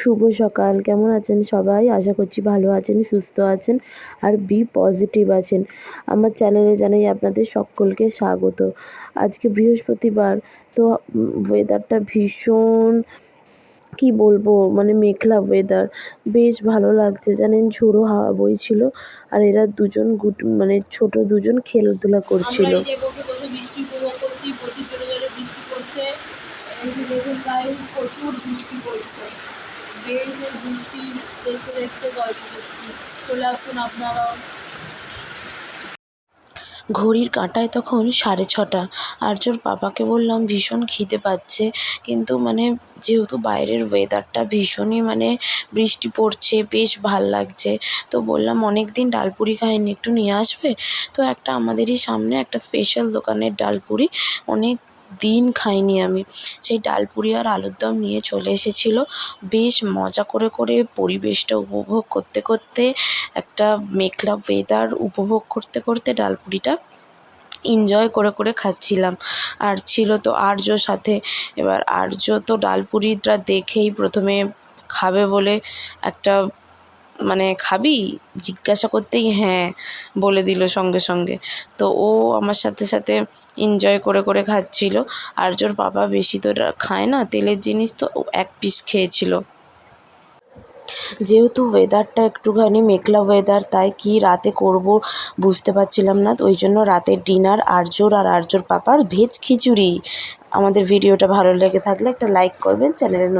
শুভ সকাল। কেমন আছেন সবাই? আশা করছি ভালো আছেন, সুস্থ আছেন আর বি পজিটিভ আছেন। আমার চ্যানেলে জানাই আপনাদের সকলকে স্বাগত। আজকে বৃহস্পতিবার, তো ওয়েদারটা ভীষণ, কি বলব মানে মেঘলা ওয়েদার বেশ ভালো লাগছে। জানেন, ঝোড়ো হাওয়া বইছিল আর এরা দুজন গুট মানে ছোট দুজন খেলাধুলা করছিল। দেখুন প্রচুর বৃষ্টি পড়ছে। বৃষ্টি দেখতে দেখতে গল্প করছি। চলে আসুন আপনারাও। ঘড়ির কাঁটায় তখন সাড়ে ছটা। আর্যর বাবাকে বললাম, ভীষণ খিদে পাচ্ছে। কিন্তু মানে যেহেতু বাইরের ওয়েদারটা ভীষণই মানে বৃষ্টি পড়ছে, বেশ ভালো লাগছে। তো বললাম অনেক দিন ডালপুরি খাইনি, একটু নিয়ে আসবে? তো একটা আমাদেরই সামনে একটা স্পেশাল দোকানের ডালপুরি, অনেক দিন খাইনি আমি। সেই ডালপুরি আর আলুর দম নিয়ে চলে এসেছিল। বেশ মজা করে করে পরিবেশটা উপভোগ করতে করতে, একটা মেঘলা ওয়েদার উপভোগ করতে করতে ডালপুরিটা এনজয় করে করে খাচ্ছিলাম। আর ছিল তো আর্য সাথে। এবার আর্য তো ডালপুরিটা দেখেই প্রথমে খাবে বলে একটা মানে খাবি? জিজ্ঞাসা করতেই হ্যাঁ বলে দিল সঙ্গে সঙ্গে। তো ও আমার সাথে সাথে এনজয় করে করে খাচ্ছিল। আর্যর বাবা বেশি তো খায় না, তেলের জিনিস তো এক পিস খেয়েছিল। যেহেতু ওয়েদারটা একটুখানি মেঘলা ওয়েদার তাই কি রাতে করব বুঝতে পারছিলাম না। তো ওই জন্য রাতের ডিনার আর্যর আর আর্যর পাপার ভেজ খিচুড়ি। আমাদের ভিডিওটা ভালো লেগে থাকলে একটা লাইক করবেন চ্যানেলে